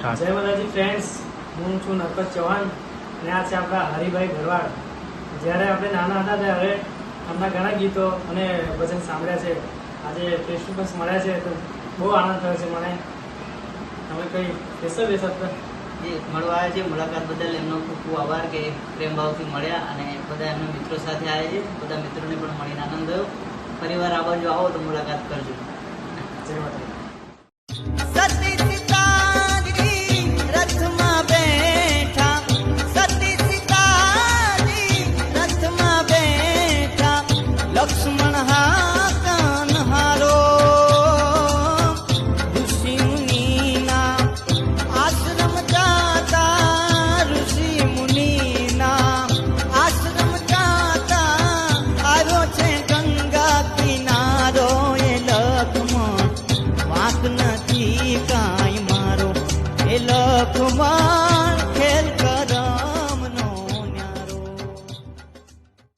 જય માતાજી ફ્રેન્ડ્સ હું છું નરપત ચૌહાણ અને આ છે આપણા હરિભાઈ ભરવાડ. જ્યારે આપણે નાના હતા ત્યારે એમના ઘણા ગીતો અને ભજન સાંભળ્યા છે. આજે ફેસ ટુ ફેસ મળ્યા છે તો બહુ આનંદ થયો છે મને. તમે કઈ બેસો બેસો જે મળવા આવ્યા છે મુલાકાત બદલ એમનો ખૂબ ખૂબ આભાર કે પ્રેમ ભાવથી મળ્યા અને બધા એમના મિત્રો સાથે આવ્યા છે. બધા મિત્રોને પણ મળીને આનંદ થયો. ફરીવાર આ બાજુ આવો તો મુલાકાત કરજો. જય માતાજી. લક્ષ્મણ હાકન હારો ઋષિ મુનિના આશ્રમ જાતા ઋષિ મુનિના આશ્રમ જાતા આવ્યો છે ગંગા કિનારો એ લખમાં વાંક નથી કાંઈ મારો એ લખમાં